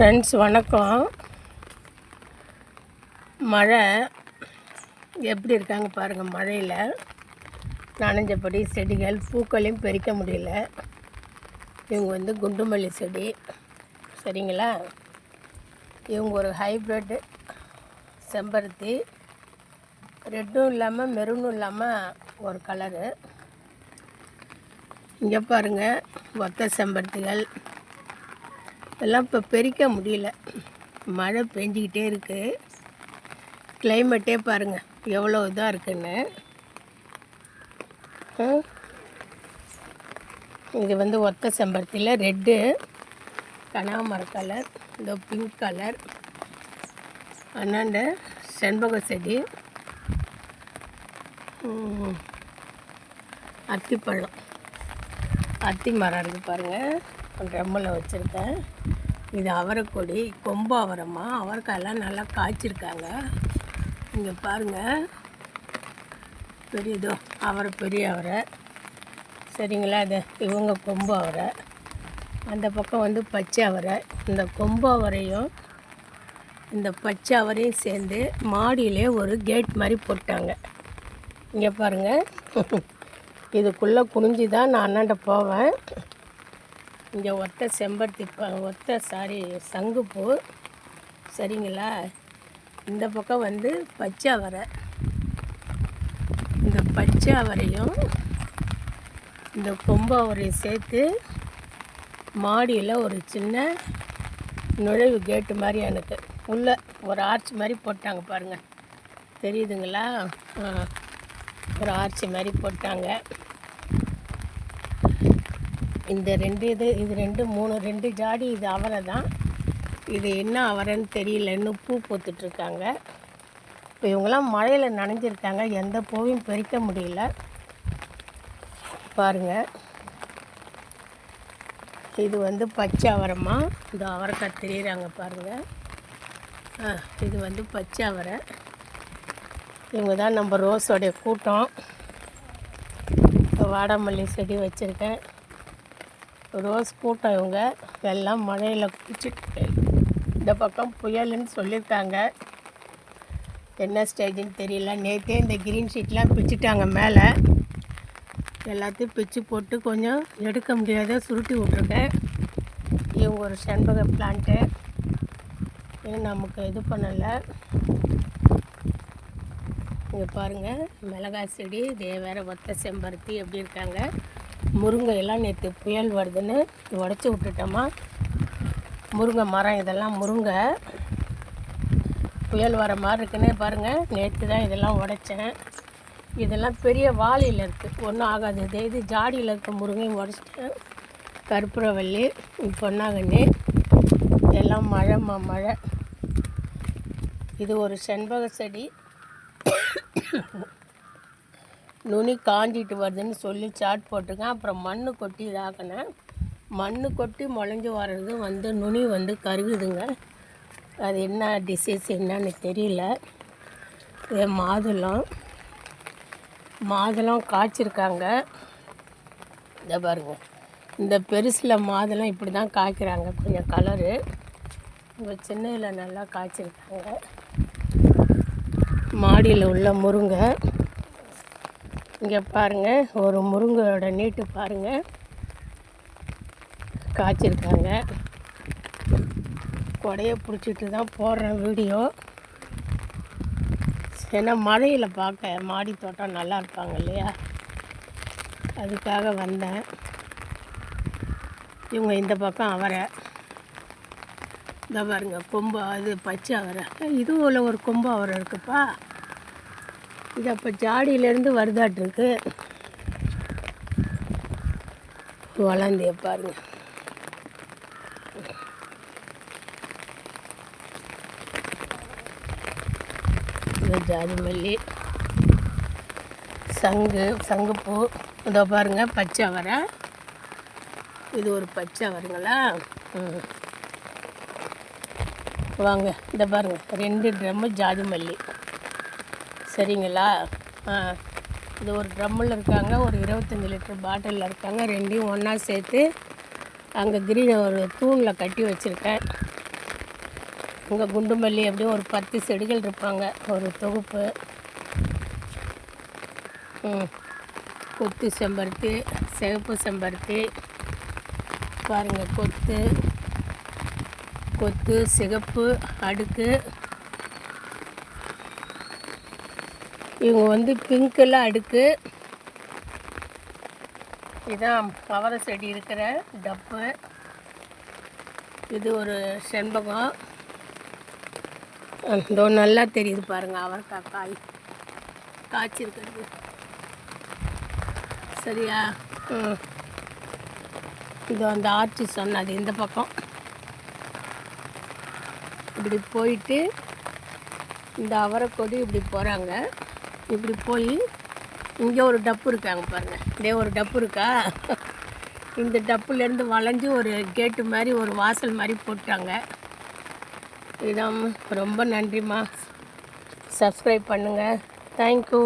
Friends வணக்கம். மழை எப்படி இருக்காங்க பாருங்கள் மழையில். நனைஞ்சபடி செடிகள் பூக்களையும் பறிக்க முடியல. இவங்க வந்து குண்டுமல்லி செடி. சரிங்களா? இவங்க ஒரு ஹைப்ரிட் செம்பருத்தி. ரெட்டும் இல்லாமல் மெரூனும் இல்லாமல் ஒரு கலரு இங்கே பாருங்கள் ஒத்த செம்பருத்திகள். அதெல்லாம் இப்போ பெரிக்க முடியல. மழை பெஞ்சிக்கிட்டே இருக்குது கிளைமேட்டே பாருங்கள் எவ்வளோ இதாக இருக்குன்னு. இது வந்து ஒத்த செம்பருத்தியில் ரெட்டு கனகாமர கலர் இந்த பிங்க் கலர் அண்ணாண்ட செண்பக செடி. அத்திப்பழம். அத்தி மரம் இருக்குது பாருங்கள் ட்ரம்மில் வச்சுருக்கேன். இது அவரைக்கொடி கொம்பு அவரமாக அவரைக்காயெல்லாம் நல்லா காய்ச்சிருக்காங்க. இங்கே பாருங்கள் பெரியதோ அவரை பெரிய அவரை. சரிங்களா? இது இவங்க கொம்பு அவரை. அந்த பக்கம் வந்து பச்சை அவரை. இந்த கொம்பு அவரையும் இந்த பச்சை அவரையும் சேர்ந்து மாடியிலே ஒரு கேட் மாதிரி போட்டாங்க. இங்கே பாருங்கள் இதுக்குள்ளே குனிஞ்சு தான் நான் அண்ணாண்ட போவேன். இங்கே ஒத்த செம்பருத்தி ப- ஒத்த சாரி சங்குப்பூ சரிங்களா? இந்த பக்கம் வந்து பச்சை அவரை. இந்த பச்சை அவரையும் இந்த கொம்பு அவரையும் சேர்த்து மாடியில் ஒரு சின்ன நுழைவு கேட்டு மாதிரி எனக்கு. உள்ளே ஒரு ஆர்ச் மாதிரி போட்டாங்க பாருங்கள் தெரியுதுங்களா? ஒரு ஆர்ச்சி மாதிரி போட்டாங்க. இந்த ரெண்டு இது இது ரெண்டு மூணு ரெண்டு ஜாடி இது அவரை தான். இது என்ன அவரைன்னு தெரியல. இன்னும் பூ பூத்துட்ருக்காங்க. இப்போ இவங்கெல்லாம் மழையில் நனைஞ்சிருக்காங்க. எந்த பூவையும் பறிக்க முடியல. பாருங்கள் இது வந்து பச்சை அவரமாக இந்த அவரைக்காய் தெரியுறாங்க பாருங்கள் ஆ இது வந்து பச்சை அவரை. இவங்க தான் நம்ம ரோஸோடைய கூட்டம். வாடாமல்லி செடி வச்சுருக்கேன். ரோஸ் கூட்டம் இவங்க எல்லாம் மழையில் குடிச்சிட்டு இந்த பக்கம் புயலுன்னு சொல்லியிருக்காங்க. என்ன ஸ்டேஜுன்னு தெரியல. நேற்றே இந்த க்ரீன் ஷீட்லாம் பிச்சுட்டாங்க மேலே. எல்லாத்தையும் பிச்சு போட்டு கொஞ்சம் எடுக்க முடியாத சுருட்டி விட்ருக்கேன் இவங்க ஒரு செண்பக பிளான்ட்டு இது நமக்கு இது பண்ணலை. இங்கே பாருங்கள் மிளகாய் செடி இதே வேறு ஒத்த செம்பருத்தி எப்படி இருக்காங்க. முருங்கை எல்லாம் நேற்று புயல் வருதுன்னு உடச்சி விட்டுட்டோமா. முருங்கை மரம் இதெல்லாம் முருங்கை. புயல் வர மாதிரி இருக்குன்னே பாருங்கள் நேற்று தான் இதெல்லாம் உடைச்சேன். இதெல்லாம் பெரிய வாளியில் இருக்குது ஒன்றும் ஆகாது. இதே இது ஜாடியில் இருக்க முருங்கையும் உடச்சிட்டேன். கற்பூரவல்லி பொன்னாங்கண்ணி எல்லாம் மழை ம- மழை. இது ஒரு செண்பக செடி. நுனி காஞ்சிட்டு வருதுன்னு சொல்லி சாட் போட்டிருக்கேன். அப்புறம் மண் கொட்டி இதாக்கினேன். மண் கொட்டி முளைஞ்சி வர்றது வந்து நுனி வந்து கருகுதுங்க. அது என்ன டிசீஸ் என்னன்னு தெரியல. இது மாதுளம். மாதுளம் காய்ச்சிருக்காங்க. இதை பாருங்க. இந்த பெருசில் மாதுளம் இப்படி தான் காய்க்கிறாங்க. கொஞ்சம் கலரு இங்கே சென்னையில் நல்லா காய்ச்சிருக்காங்க. மாடியில் உள்ள முருங்கை. இங்கே பாருங்கள் ஒரு முருங்கையோட நீட்டு பாருங்கள் காய்ச்சிருக்காங்க. கொடையை பிடிச்சிட்டு தான் போடுறேன் வீடியோ. ஏன்னா மழையில் பார்க்க மாடி தோட்டம் நல்லா இருப்பாங்க இல்லையா? அதுக்காக வந்தேன். இவங்க இந்த பக்கம் அவரை. இந்த பாருங்க கொம்பு அது பச்சை அவரை. இதுவும் ஒரு கொம்பு அவரை இருக்குப்பா. இது அப்போ ஜாடியிலேருந்து வருதாட்டிருக்கு வளர்ந்திய பாருங்க. இது ஜாதி மல்லி சங்கு சங்குப்பூ இதோ பாருங்க பச்சை அவரை. இது ஒரு பச்சை அவருங்களா? ம். வாங்க இந்த பாருங்க ரெண்டு ட்ரம்மு ஜாதி மல்லி. சரிங்களா? இது ஒரு ட்ரம்மில் இருக்காங்க ஒரு இருபத்தஞ்சி லிட்டர் பாட்டிலில் இருக்காங்க ரெண்டையும் ஒன்றா சேர்த்து அங்கே கிரீன் ஒரு தூணில் கட்டி வச்சுருக்கேன். இங்கே குண்டுமல்லி எப்படியும் ஒரு பத்து செடிகள் இருப்பாங்க ஒரு தொகுப்பு. கொத்து செம்பருத்தி சிவப்பு செம்பருத்தி பாருங்கள் கொத்து கொத்து சிகப்பு அடுக்கு இவங்க வந்து பிங்க்கில் அடுக்கு. இதான் பவர செடி இருக்கிற டப்பு. இது ஒரு செண்பகம். இதோ நல்லா தெரியுது பாருங்கள் அவரைக்காய் காய். காய்ச்சிருக்கிறது. சரியா? ம். இது அந்த ஆர்ச்சி சொன்னது இந்த பக்கம். இப்படி போயிட்டு இந்த அவரை கொடி இப்படி போகிறாங்க இப்படி போய் இங்கே ஒரு டப்பு இருக்காங்க பாருங்கள் இதே ஒரு டப்பு இருக்கா? இந்த டப்புலேருந்து வளைஞ்சு ஒரு கேட்டு மாதிரி ஒரு வாசல் மாதிரி போட்டாங்க. இதான் ரொம்ப நன்றிம்மா. சப்ஸ்கிரைப் பண்ணுங்கள் தேங்க்யூ